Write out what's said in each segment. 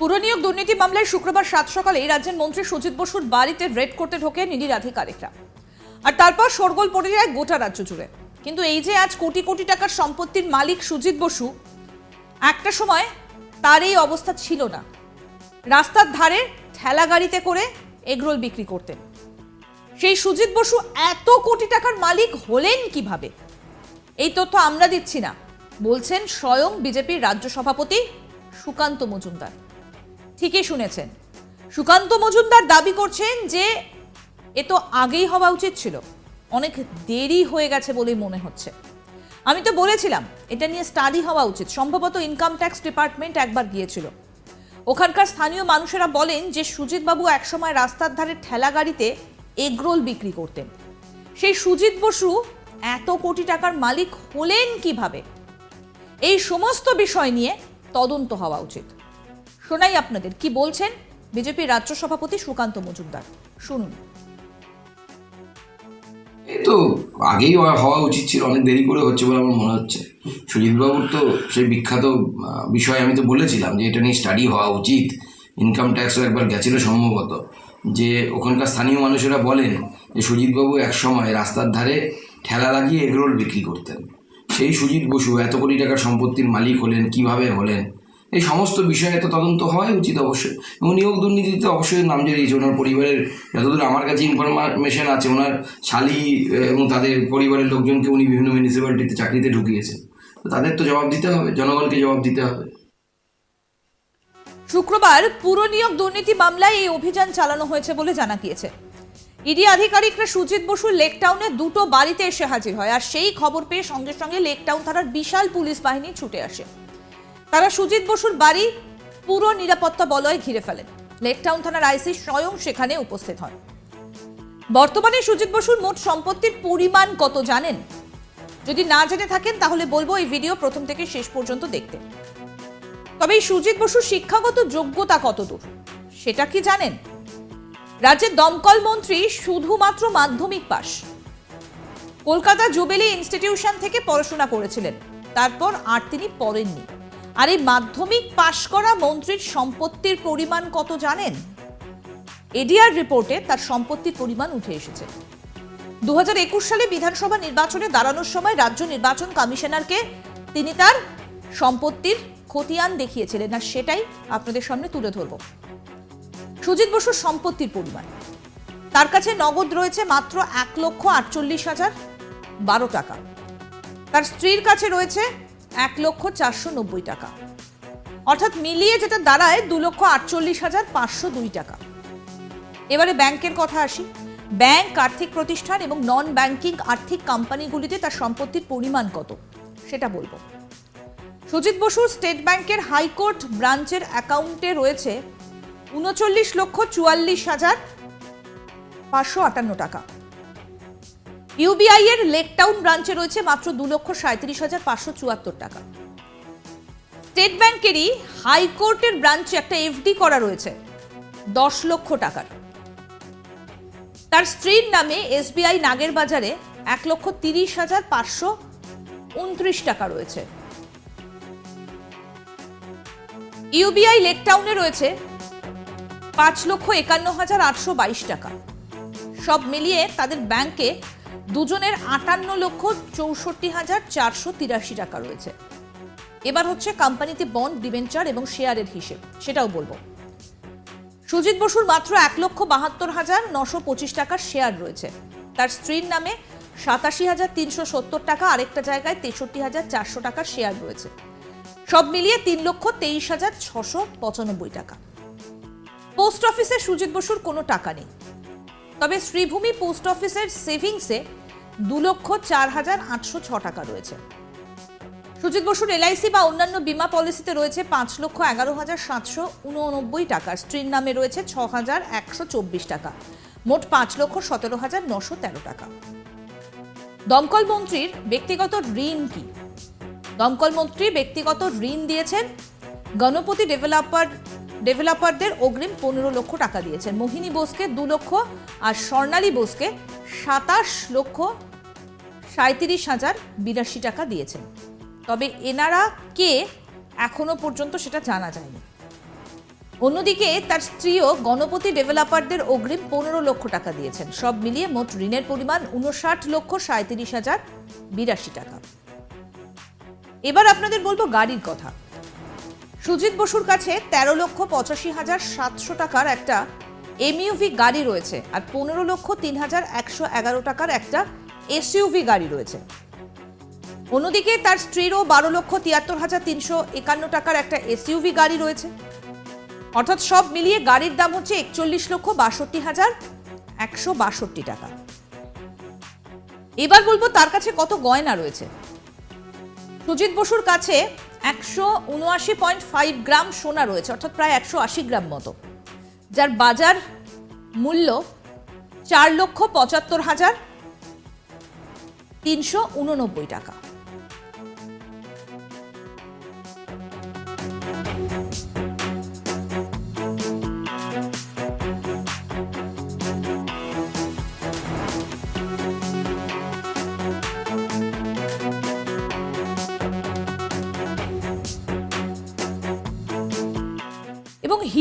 পুরনিয়োগ দুর্নীতি মামলায় শুক্রবার সাত সকালে রাজ্যের মন্ত্রী সুজিত বসুর বাড়িতে রেড করতে ঢোকে নিডির আধিকারিকরা। আর তারপর শোরগোল পড়ে যায় গোটা রাজ্য জুড়ে। কিন্তু এই যে আজ কোটি কোটি টাকার সম্পত্তির মালিক সুজিত বসু, একটা সময় তার এই অবস্থা ছিল না। রাস্তার ধারে ঠেলা গাড়িতে করে এগরোল বিক্রি করতেন। সেই সুজিত বসু এত কোটি টাকার মালিক হলেন কীভাবে? এই তথ্য আমরা দিচ্ছি না। বলছেন স্বয়ং বিজেপির রাজ্য সভাপতি সুকান্ত মজুমদার। ঠিকই শুনেছেন। সুকান্ত মজুমদার দাবি করছেন যে এ তো আগেই হওয়া উচিত ছিল। অনেক দেরি হয়ে গেছে বলেই মনে হচ্ছে। আমি তো বলেছিলাম, এটা নিয়ে স্টাডি হওয়া উচিত। সম্ভবত ইনকাম ট্যাক্স ডিপার্টমেন্ট একবার গিয়েছিল। ওখানকার স্থানীয় মানুষেরা বলেন যে সুজিতবাবু একসময় রাস্তার ধারে ঠেলা গাড়িতে এগরোল বিক্রি করতেন। সেই সুজিত বসু এত কোটি টাকার মালিক হলেন কীভাবে? এই সমস্ত বিষয় নিয়ে তদন্ত হওয়া উচিত। শোনাই আপনাদের। কি বলছেন? বিজেপির রাজ্য সভাপতি সুকান্ত মজুমদার। শুনুন। তো আগেই হওয়া উচিত ছিল, অনেক দেরি করে হচ্ছে বলে আমার মনে হচ্ছে। সুজিতবাবুর তো সেই বিখ্যাত বিষয় আমি তো বলেছিলাম যে এটা নিয়ে স্টাডি হওয়া উচিত। ইনকাম ট্যাক্সও একবার গেছিল সম্ভবত। যে ওখানকার স্থানীয় মানুষেরা বলেন যে সুজিতবাবু একসময় রাস্তার ধারে ঠেলা লাগিয়ে এগরোল বিক্রি করতেন। সেই সুজিত বসু এত কোটি টাকার সম্পত্তির মালিক হলেন, কীভাবে হলেন? এই সমস্ত বিষয়ে তো তদন্ত হওয়াই উচিত অবশ্যই। এবং নিয়োগ দুর্নীতিতে অবশ্যই নাম জড়িয়েছে। ওনার পরিবারের যতদূর আমার কাছে ইনফরমেশন আছে, ওনার শালি এবং তাদের পরিবারের লোকজনকে উনি বিভিন্ন মিউনিসিপ্যালিটিতে চাকরিতে ঢুকিয়েছেন। তাদের তো জবাব দিতে হবে, জনগণকে জবাব দিতে হবে। শুক্রবার পুর নিয়োগ দুর্নীতি মামলায় এই অভিযান চালানো হয়েছে বলে জানা গিয়েছে। ইডি আধিকারিকরা সুজিত বসুর লেকটাউনে দুটো বাড়িতে এসে হাজির হয়, আর সেই খবর পেয়ে সঙ্গে সঙ্গে লেকটাউন থানার বিশাল পুলিশ বাহিনী ছুটে আসে। তারা সুজিত বসুর বাড়ি পুরো নিরাপত্তা বলয় ঘিরে ফেলেন লেকটাউন থানার আইসি স্বয়ং সেখানে উপস্থিত হন বর্তমানে সুজিত বসুর মোট সম্পত্তির পরিমাণ কত জানেন? যদি না জেনে থাকেন, তাহলে বলব এই ভিডিও প্রথম থেকে শেষ পর্যন্ত দেখতে। তবে এই সুজিত বসুর শিক্ষাগত যোগ্যতা কতদূর সেটা কি জানেন? রাজ্যের দমকল মন্ত্রী শুধুমাত্র মাধ্যমিক পাশ। কলকাতা জুবেলি ইনস্টিটিউশন থেকে পড়াশোনা করেছিলেন। তারপর আর তিনি পড়েননি। আর এই মাধ্যমিক পাশ করা মন্ত্রীর সম্পত্তির পরিমাণ কত জানেন? এডিআর রিপোর্টে তার সম্পত্তির পরিমাণ উঠে এসেছে। দু হাজার একুশ সালে বিধানসভা নির্বাচনে দাঁড়ানোর সময় রাজ্য নির্বাচন কমিশনারকে তিনি তার সম্পত্তির খতিয়ান দেখিয়েছিলেন আর সেটাই আপনাদের সামনে তুলে ধরব। সুজিত বসুর সম্পত্তির পরিমাণ। তার কাছে নগদ রয়েছে মাত্র এক লক্ষ আটচল্লিশ হাজার বারো টাকা। তার স্ত্রীর কাছে রয়েছে এক লক্ষ চারশো নব্বই টাকা। অর্থাৎ মিলিয়ে যেটা দাঁড়ায় দু লক্ষ আটচল্লিশ হাজার পাঁচশো দুই টাকা। এবারে ব্যাংকের কথা আসি। ব্যাংক, আর্থিক প্রতিষ্ঠান এবং নন ব্যাংকিং আর্থিক কোম্পানিগুলিতে তার সম্পত্তির পরিমাণ কত, সেটা বলব। সুজিত বসুর স্টেট ব্যাংকের হাইকোর্ট ব্রাঞ্চের অ্যাকাউন্টে রয়েছে উনচল্লিশ লক্ষ চুয়াল্লিশ হাজার পাঁচশো আটান্ন টাকা। ইউবিআই এর লেকটাউন ব্রাঞ্চে রয়েছে মাত্র দু লক্ষ সাঁত্রিশ হাজার পাঁচশো চুয়াত্তর টাকা। স্টেট ব্যাংকেরই হাইকোর্টের ব্রাঞ্চে একটা এফডি করা রয়েছে, দশ লক্ষ টাকার। তার স্ত্রীর নামে এসবিআই নাগের বাজারে এক লক্ষ তিরিশ হাজার পাঁচশো উনত্রিশ টাকা রয়েছে। ইউবিআই লেকটাউনে রয়েছে পাঁচ লক্ষ একান্ন হাজার আটশো বাইশ টাকা। সব মিলিয়ে তাদের ব্যাংকে দুজনের আটান্ন লক্ষ চৌষট্টি হাজার চারশো তিরাশি টাকা রয়েছে। এবার হচ্ছে কোম্পানিতে বন্ড, ডিবেঞ্চার এবং শেয়ারের হিসেব, সেটাও বলব। সুজিত বসুর মাত্র এক লক্ষ বাহাত্তর হাজার নশো পঁচিশ টাকার শেয়ার রয়েছে। তার স্ত্রীর নামে সাতাশি হাজার তিনশো সত্তর টাকা, আরেকটা জায়গায় তেষট্টি হাজার চারশো টাকার শেয়ার রয়েছে। সব মিলিয়ে তিন লক্ষ তেইশ হাজার ছশো পঁচানব্বই টাকা। পোস্ট অফিসে সুজিত বসুর কোনো টাকা নেই। তবে শ্রীভূমি পোস্ট অফিসের সেভিংসে দু লক্ষ চার হাজার আটশো ছ টাকা রয়েছে। সুজিত বসুর এলআইসি বা অন্যান্য বীমা পলিসিতে রয়েছে পাঁচ লক্ষ এগারো হাজার সাতশো উননব্বই টাকা। স্ত্রীর নামে রয়েছে ছ হাজার একশো চব্বিশ টাকা। মোট পাঁচ লক্ষ সতেরো হাজার নশো তেরো টাকা। দমকল মন্ত্রীর ব্যক্তিগত ঋণ কি? দমকল মন্ত্রী ব্যক্তিগত ঋণ দিয়েছেন। গণপতি ডেভেলপার ডেভেলপারদের অগ্রিম পনেরো লক্ষ টাকা দিয়েছেন। মোহিনী বোসকে দু লক্ষ আর স্বর্ণালী বোসকে সাতাশ লক্ষ সাঁত্রিশ হাজার বিরাশি টাকা দিয়েছেন। তবে এনারা কে এখনও পর্যন্ত সেটা জানা যায়নি। অন্যদিকে তার স্ত্রীও গণপতি ডেভেলপারদের অগ্রিম পনেরো লক্ষ টাকা দিয়েছেন। সব মিলিয়ে মোট ঋণের পরিমাণ উনষাট লক্ষ সাঁত্রিশ হাজার বিরাশি টাকা। এবার আপনাদের বলব গাড়ির কথা। সুজিত বসুর কাছে তেরো লক্ষ পঁচাশি হাজার সাতশো টাকার একটা এমইউভি গাড়ি রয়েছে আর পনেরো লক্ষ তিন হাজার একশো এগারো টাকার একটা এসইউভি গাড়ি রয়েছে। অন্যদিকে তার স্ত্রীরও বারো লক্ষ তিয়াত্তর হাজার তিনশো একান্ন টাকার একটা এসইউভি গাড়ি রয়েছে। অর্থাৎ সব মিলিয়ে গাড়ির দাম হচ্ছে একচল্লিশ লক্ষ বাষট্টি হাজার একশো বাষট্টি টাকা। এবার বলব তার কাছে কত গয়না রয়েছে। সুজিত বসুর কাছে একশো উনআশি পয়েন্ট ফাইভ গ্রাম সোনা রয়েছে, অর্থাৎ প্রায় একশো আশি গ্রাম মতো, যার বাজার মূল্য চার লক্ষ পঁচাত্তর হাজার তিনশো উননব্বই টাকা।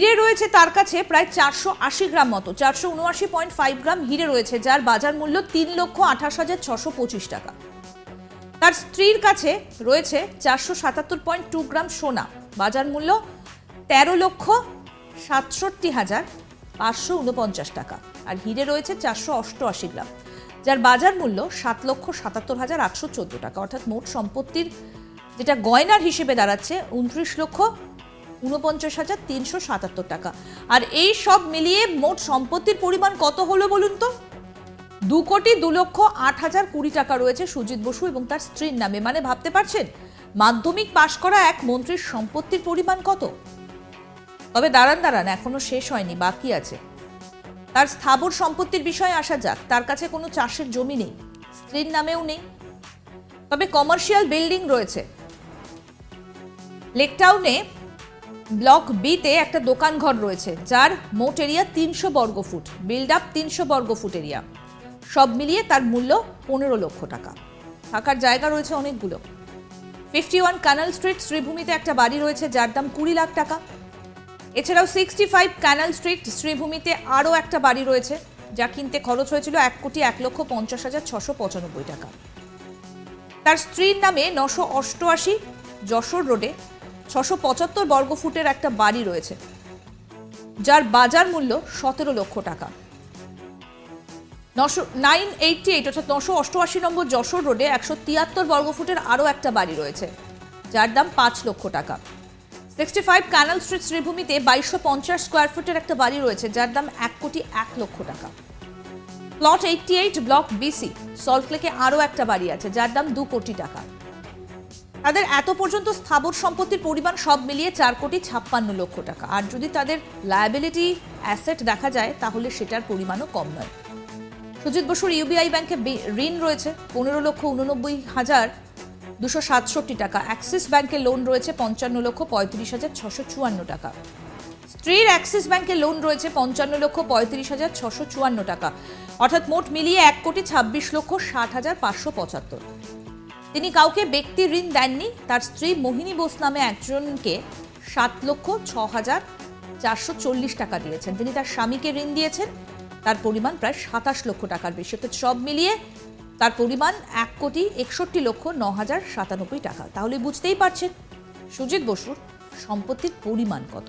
হিরে রয়েছে তার কাছে প্রায় চারশো আশি গ্রাম মতো, চারশো উনআশি পয়েন্ট ফাইভ গ্রাম হিরে রয়েছে, যার বাজার মূল্য তিন লক্ষ আঠাশ হাজার ছশো পঁচিশ টাকা। তার স্ত্রীর কাছে রয়েছে চারশো সাতাত্তর পয়েন্ট টু গ্রাম সোনা, বাজার মূল্য তেরো লক্ষ সাতষট্টি হাজার পাঁচশো উনপঞ্চাশ টাকা, আর হিরে রয়েছে চারশো অষ্টআশি গ্রাম, যার বাজার মূল্য সাত লক্ষ সাতাত্তর হাজার আটশো চোদ্দ টাকা। অর্থাৎ মোট সম্পত্তির যেটা গয়নার হিসেবে দাঁড়াচ্ছে, উনত্রিশ লক্ষ উনপঞ্চাশ হাজার তিনশো সাতাত্তর টাকা। আর এই সব মিলিয়ে মোট সম্পত্তির পরিমাণ কত হলো বলুন তো? দু কোটি দু লক্ষ আট হাজার কুড়ি টাকা রয়েছে সুজিত বসু এবং তার স্ত্রীর নামে। মানে ভাবতে পারছেন? মাধ্যমিক পাশ করা এক মন্ত্রীর সম্পত্তির পরিমাণ কত? তবে দাঁড়ান দাঁড়ান, এখনও শেষ হয়নি, বাকি আছে। তার স্থাবর সম্পত্তির বিষয়ে আসা যাক। তার কাছে কোনো চাষের জমি নেই, স্ত্রীর নামেও নেই। তবে কমার্শিয়াল বিল্ডিং রয়েছে। লেকটাউনে ব্লক বিতে একটা দোকান ঘর রয়েছে, যার মোট এরিয়া তিনশো বর্গ ফুট। বিল্ড আপ তিনশো বর্গ ফুট এরিয়া। সব মিলিয়ে তার মূল্য পনেরো লক্ষ টাকা। থাকার জায়গা রয়েছে অনেকগুলো। ফিফটি ওয়ান ক্যানাল স্ট্রিট শ্রীভূমিতে একটা বাড়ি রয়েছে, যার দাম কুড়ি লাখ টাকা। এছাড়াও সিক্সটি ফাইভ ক্যানাল স্ট্রিট শ্রীভূমিতে আরও একটা বাড়ি রয়েছে, যা কিনতে খরচ হয়েছিল এক কোটি এক লক্ষ পঞ্চাশ হাজার ছশো পঁচানব্বই টাকা। তার স্ত্রীর নামে নশো অষ্টআশি যশোর রোডে ছশো পঁচাত্তর বর্গফুটের একটা বাড়ি রয়েছে, যার বাজার মূল্য সতেরো লক্ষ টাকা। নশো, নাইন এইটটি এইট অর্থাৎ নশো অষ্টআশি নম্বর যশোর রোডে একশো তিয়াত্তর বর্গফুটের আরও একটা বাড়ি রয়েছে, যার দাম পাঁচ লক্ষ টাকা। সিক্সটি ফাইভ ক্যানাল স্ট্রিট শ্রীভূমিতে বাইশশো পঞ্চাশ স্কোয়ার ফুটের একটা বাড়ি রয়েছে, যার দাম এক কোটি এক লক্ষ টাকা। Plot eighty eight block B C সল্টলেকে আরও একটা বাড়ি আছে, যার দাম দু কোটি টাকা। তাদের এত পর্যন্ত স্থাবর সম্পত্তির পরিমাণ সব মিলিয়ে চার কোটি ছাপ্পান্ন লক্ষ টাকা। আর যদি তাদের লায়াবিলিটি অ্যাসেট দেখা যায়, তাহলে সেটার পরিমাণও কম নয়। সুজিত বসুর ইউবিআই ব্যাংকে ঋণ রয়েছে। পনেরো লক্ষ উননব্বই হাজার দুশো সাতষট্টি টাকা। অ্যাক্সিস ব্যাংকে লোন রয়েছে পঞ্চান্ন লক্ষ পঁয়ত্রিশ হাজার ছশো চুয়ান্ন টাকা। স্ত্রীর অ্যাক্সিস ব্যাংকে লোন রয়েছে পঞ্চান্ন লক্ষ পঁয়ত্রিশ হাজার ছশো চুয়ান্ন টাকা। অর্থাৎ মোট মিলিয়ে এক কোটি ছাব্বিশ লক্ষ ষাট হাজার পাঁচশো পঁচাত্তর। তিনি কাউকে ব্যক্তি ঋণ দেননি। তার স্ত্রী মোহিনী বোস নামে একজনকে সাত লক্ষ ছ হাজার চারশো চল্লিশ টাকা দিয়েছেন। তিনি তার স্বামীকে ঋণ দিয়েছেন। তার পরিমাণ প্রায় সাতাশ লক্ষ টাকার বেশি। অর্থাৎ সব মিলিয়ে তার পরিমাণ এক কোটি একষট্টি লক্ষ ন হাজার সাতানব্বই টাকা। তাহলে বুঝতেই পারছেন, সুজিত বসুর সম্পত্তির পরিমাণ কত?